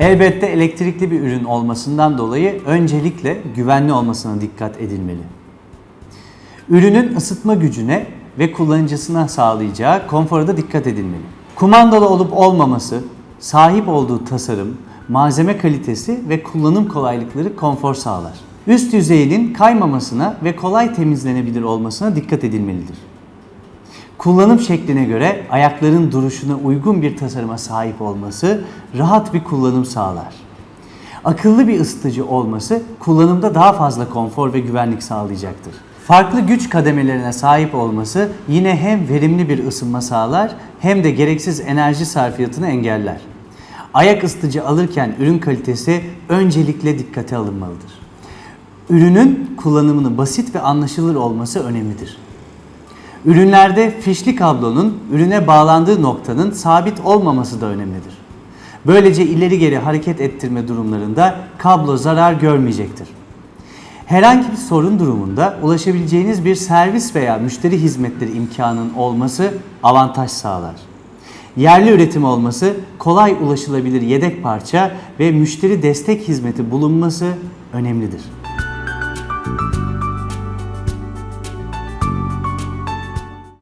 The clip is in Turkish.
Elbette elektrikli bir ürün olmasından dolayı öncelikle güvenli olmasına dikkat edilmeli. Ürünün ısıtma gücüne ve kullanıcısına sağlayacağı konfora da dikkat edilmeli. Kumandalı olup olmaması, sahip olduğu tasarım, malzeme kalitesi ve kullanım kolaylıkları konfor sağlar. Üst yüzeyinin kaymamasına ve kolay temizlenebilir olmasına dikkat edilmelidir. Kullanım şekline göre ayakların duruşuna uygun bir tasarıma sahip olması rahat bir kullanım sağlar. Akıllı bir ısıtıcı olması kullanımda daha fazla konfor ve güvenlik sağlayacaktır. Farklı güç kademelerine sahip olması yine hem verimli bir ısınma sağlar hem de gereksiz enerji sarfiyatını engeller. Ayak ısıtıcı alırken ürün kalitesi öncelikle dikkate alınmalıdır. Ürünün kullanımının basit ve anlaşılır olması önemlidir. Ürünlerde fişli kablonun ürüne bağlandığı noktanın sabit olmaması da önemlidir. Böylece ileri geri hareket ettirme durumlarında kablo zarar görmeyecektir. Herhangi bir sorun durumunda ulaşabileceğiniz bir servis veya müşteri hizmetleri imkanının olması avantaj sağlar. Yerli üretim olması, kolay ulaşılabilir yedek parça ve müşteri destek hizmeti bulunması önemlidir.